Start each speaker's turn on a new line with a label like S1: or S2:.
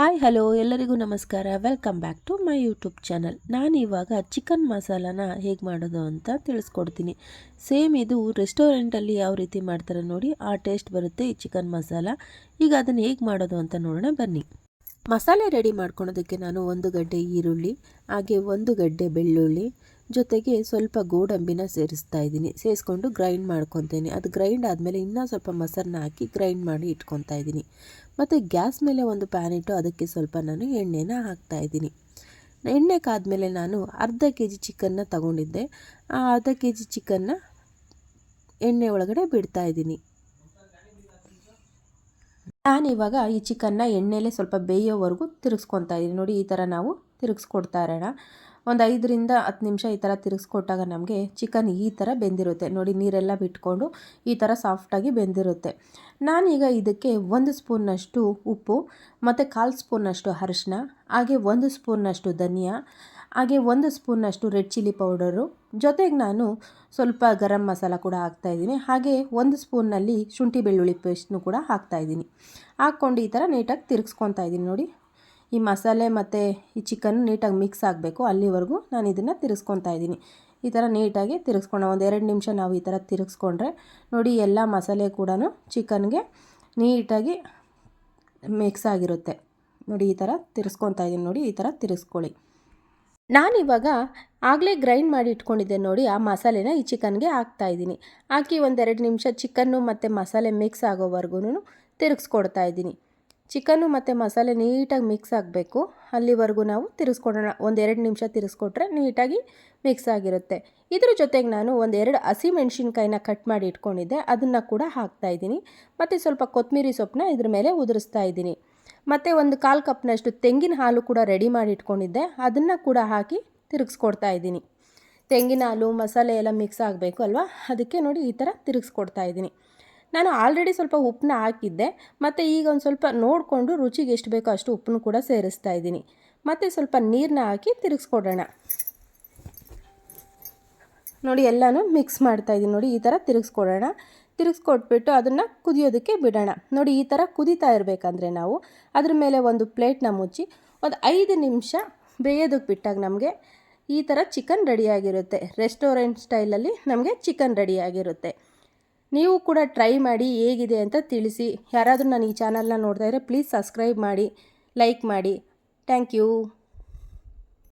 S1: Hi, hello, ಎಲ್ಲರಿಗೂ ನಮಸ್ಕಾರ. Welcome back to my YouTube channel ನಾನು ಇವಾಗ ಚಿಕನ್ ಮಸಾಲಾನ ಹೇಗೆ ಮಾಡೋದು ಅಂತ ತಿಳಿಸ್ಕೊಡ್ತೀನಿ. ಸೇಮ್ ಇದು ರೆಸ್ಟೋರೆಂಟಲ್ಲಿ ಯಾವ ರೀತಿ ಮಾಡ್ತಾರೆ ನೋಡಿ, ಆ ಟೇಸ್ಟ್ ಬರುತ್ತೆ ಈ ಚಿಕನ್ ಮಸಾಲ. ಈಗ ಅದನ್ನು ಹೇಗೆ ಮಾಡೋದು ಅಂತ ನೋಡೋಣ, ಬನ್ನಿ. ಮಸಾಲೆ ರೆಡಿ ಮಾಡ್ಕೊಳೋದಕ್ಕೆ ನಾನು ಒಂದು ಗಡ್ಡೆ ಈರುಳ್ಳಿ, ಹಾಗೆ ಒಂದು ಗಡ್ಡೆ ಬೆಳ್ಳುಳ್ಳಿ ಜೊತೆಗೆ ಸ್ವಲ್ಪ ಗೋಡಂಬಿನ ಸೇರಿಸ್ತಾ ಇದ್ದೀನಿ. ಸೇರಿಸ್ಕೊಂಡು ಗ್ರೈಂಡ್ ಮಾಡ್ಕೊತೀನಿ. ಅದು ಗ್ರೈಂಡ್ ಆದಮೇಲೆ ಇನ್ನೂ ಸ್ವಲ್ಪ ಮೊಸರನ್ನ ಹಾಕಿ ಗ್ರೈಂಡ್ ಮಾಡಿ ಇಟ್ಕೊತಾ ಇದ್ದೀನಿ. ಮತ್ತು ಗ್ಯಾಸ್ ಮೇಲೆ ಒಂದು ಪ್ಯಾನ್ ಇಟ್ಟು ಅದಕ್ಕೆ ಸ್ವಲ್ಪ ನಾನು ಎಣ್ಣೆನ ಹಾಕ್ತಾ ಇದ್ದೀನಿ. ಎಣ್ಣೆ ಕಾದಮೇಲೆ ನಾನು ಅರ್ಧ ಕೆ ಜಿ ಚಿಕನ್ನ ತಗೊಂಡಿದ್ದೆ. ಆ ಅರ್ಧ ಕೆ ಜಿ ಚಿಕನ್ನ ಎಣ್ಣೆ ಒಳಗಡೆ ಬಿಡ್ತಾ ಇದ್ದೀನಿ. ನಾನಿವಾಗ ಈ ಚಿಕನ್ನ ಎಣ್ಣೆಲೆ ಸ್ವಲ್ಪ ಬೇಯೋವರೆಗೂ ತಿರುಗಿಸ್ಕೊತಾ ಇದ್ದೀನಿ. ನೋಡಿ, ಈ ಥರ ನಾವು ತಿರುಗಿಸ್ಕೊಡ್ತಾ ಇರೋಣ. ಒಂದು ಐದರಿಂದ ಹತ್ತು ನಿಮಿಷ ಈ ಥರ ತಿರುಗಿಸ್ಕೊಟ್ಟಾಗ ನಮಗೆ ಚಿಕನ್ ಈ ಥರ ಬೆಂದಿರುತ್ತೆ. ನೋಡಿ ನೀರೆಲ್ಲ ಬಿಟ್ಕೊಂಡು ಈ ಥರ ಸಾಫ್ಟಾಗಿ ಬೆಂದಿರುತ್ತೆ. ನಾನೀಗ ಇದಕ್ಕೆ ಒಂದು ಸ್ಪೂನ್ನಷ್ಟು ಉಪ್ಪು, ಮತ್ತು ಕಾಲು ಸ್ಪೂನ್ನಷ್ಟು ಅರಿಶಿನ ಹಾಗೆ ಒಂದು ಸ್ಪೂನ್ನಷ್ಟು ಧನಿಯಾ, ಹಾಗೆ ಒಂದು ಸ್ಪೂನ್ನಷ್ಟು ರೆಡ್ ಚಿಲ್ಲಿ ಪೌಡರು. ಜೊತೆಗೆ ನಾನು ಸ್ವಲ್ಪ ಗರಂ ಮಸಾಲ ಕೂಡ ಹಾಕ್ತಾಯಿದ್ದೀನಿ ಹಾಗೆ ಒಂದು ಸ್ಪೂನ್ನಲ್ಲಿ ಶುಂಠಿ ಬೆಳ್ಳುಳ್ಳಿ ಪೇಸ್ಟ್ನು ಕೂಡ ಹಾಕ್ತಾಯಿದ್ದೀನಿ ಹಾಕ್ಕೊಂಡು ಈ ಥರ ನೀಟಾಗಿ ತಿರುಗಿಸ್ಕೊತಾ ಇದ್ದೀನಿ ನೋಡಿ. ಈ ಮಸಾಲೆ ಮತ್ತು ಈ ಚಿಕನ್ ನೀಟಾಗಿ ಮಿಕ್ಸ್ ಆಗಬೇಕು. ಅಲ್ಲಿವರೆಗೂ ನಾನು ಇದನ್ನು ತಿರುಗಿಸ್ಕೊತಾ ಇದ್ದೀನಿ. ಈ ಥರ ನೀಟಾಗಿ ತಿರುಗಿಸ್ಕೊಂಡು ಒಂದು ಎರಡು ನಿಮಿಷ ನಾವು ಈ ಥರ ತಿರುಗಿಸ್ಕೊಂಡ್ರೆ ನೋಡಿ ಎಲ್ಲ ಮಸಾಲೆ ಕೂಡ ಚಿಕನ್ಗೆ ನೀಟಾಗಿ ಮಿಕ್ಸ್ ಆಗಿರುತ್ತೆ. ನೋಡಿ ಈ ಥರ ತಿರ್ಸ್ಕೊತಾ ಇದ್ದೀನಿ. ನೋಡಿ ಈ ಥರ ತಿರುಗಿಸ್ಕೊಳ್ಳಿ ನಾನಿವಾಗ ಆಗಲೇ ಗ್ರೈಂಡ್ ಮಾಡಿ ಇಟ್ಕೊಂಡಿದ್ದೆ ನೋಡಿ ಆ ಮಸಾಲೆನ ಈ ಚಿಕನ್ಗೆ ಹಾಕ್ತಾಯಿದ್ದೀನಿ ಹಾಕಿ ಒಂದೆರಡು ನಿಮಿಷ ಚಿಕನ್ನು ಮತ್ತು ಮಸಾಲೆ ಮಿಕ್ಸ್ ಆಗೋವರೆಗೂ ತಿರುಗಿಸ್ಕೊಡ್ತಾ ಇದ್ದೀನಿ. ಚಿಕನ್ನು ಮತ್ತು ಮಸಾಲೆ ನೀಟಾಗಿ ಮಿಕ್ಸ್ ಆಗಬೇಕು. ಅಲ್ಲಿವರೆಗೂ ನಾವು ತಿರ್ಸ್ಕೊಡೋಣ. ಎರಡು ನಿಮಿಷ ತಿರ್ಸ್ಕೊಟ್ರೆ ನೀಟಾಗಿ ಮಿಕ್ಸ್ ಆಗಿರುತ್ತೆ. ಇದ್ರ ಜೊತೆಗೆ ನಾನು ಒಂದೆರಡು ಹಸಿ ಮೆಣಸಿನ್ಕಾಯಿನ ಕಟ್ ಮಾಡಿ ಇಟ್ಕೊಂಡಿದ್ದೆ. ಅದನ್ನು ಕೂಡ ಹಾಕ್ತಾ ಇದ್ದೀನಿ. ಮತ್ತು ಸ್ವಲ್ಪ ಕೊತ್ತಂಬರಿ ಸೊಪ್ಪನ್ನ ಇದ್ರ ಮೇಲೆ ಉದುರಿಸ್ತಾ ಇದ್ದೀನಿ. ಮತ್ತು ಒಂದು ಕಾಲು ಕಪ್ನಷ್ಟು ತೆಂಗಿನ ಹಾಲು ಕೂಡ ರೆಡಿ ಮಾಡಿ ಇಟ್ಕೊಂಡಿದ್ದೆ. ಅದನ್ನು ಕೂಡ ಹಾಕಿ ತಿರುಗಿಸ್ಕೊಡ್ತಾ ಇದ್ದೀನಿ. ತೆಂಗಿನ ಹಾಲು, ಮಸಾಲೆ ಎಲ್ಲ ಮಿಕ್ಸ್ ಆಗಬೇಕು ಅಲ್ವಾ? ಅದಕ್ಕೆ ನೋಡಿ ಈ ಥರ ತಿರುಗಿಸ್ಕೊಡ್ತಾ ಇದ್ದೀನಿ. ನಾನು ಆಲ್ರೆಡಿ ಸ್ವಲ್ಪ ಉಪ್ಪನ್ನ ಹಾಕಿದ್ದೆ, ಮತ್ತು ಈಗ ಒಂದು ಸ್ವಲ್ಪ ನೋಡಿಕೊಂಡು ರುಚಿಗೆ ಎಷ್ಟು ಬೇಕೋ ಅಷ್ಟು ಉಪ್ಪನ್ನು ಕೂಡ ಸೇರಿಸ್ತಾ ಇದ್ದೀನಿ. ಮತ್ತು ಸ್ವಲ್ಪ ನೀರನ್ನ ಹಾಕಿ ತಿರುಗಿಸ್ಕೊಡೋಣ. ನೋಡಿ, ಎಲ್ಲನೂ ಮಿಕ್ಸ್ ಮಾಡ್ತಾಯಿದ್ದೀನಿ ನೋಡಿ, ಈ ಥರ ತಿರುಗಿಸ್ಕೊಡೋಣ. ತಿರುಗಿಸ್ಕೊಟ್ಬಿಟ್ಟು ಅದನ್ನು ಕುದಿಯೋದಕ್ಕೆ ಬಿಡೋಣ. ನೋಡಿ, ಈ ಥರ ಕುದೀತಾ ಇರಬೇಕಂದ್ರೆ ನಾವು ಅದ್ರ ಮೇಲೆ ಒಂದು ಪ್ಲೇಟ್ನ ಮುಚ್ಚಿ ಒಂದು ಐದು ನಿಮಿಷ ಬೇಯೋದಕ್ಕೆ ಬಿಟ್ಟಾಗ ನಮಗೆ ಈ ಥರ ಚಿಕನ್ ರೆಡಿಯಾಗಿರುತ್ತೆ ರೆಸ್ಟೋರೆಂಟ್ ಸ್ಟೈಲಲ್ಲಿ ನಮಗೆ ಚಿಕನ್ ರೆಡಿಯಾಗಿರುತ್ತೆ ನೀವು ಕೂಡ ಟ್ರೈ ಮಾಡಿ ಹೇಗಿದೆ ಅಂತ ತಿಳಿಸಿ. ಯಾರಾದರೂ ನಾನು ಈ ಚಾನಲ್ನ ನೋಡ್ತಾ ಇದ್ದರೆ ಪ್ಲೀಸ್ ಸಬ್ಸ್ಕ್ರೈಬ್ ಮಾಡಿ, ಲೈಕ್ ಮಾಡಿ. Thank you.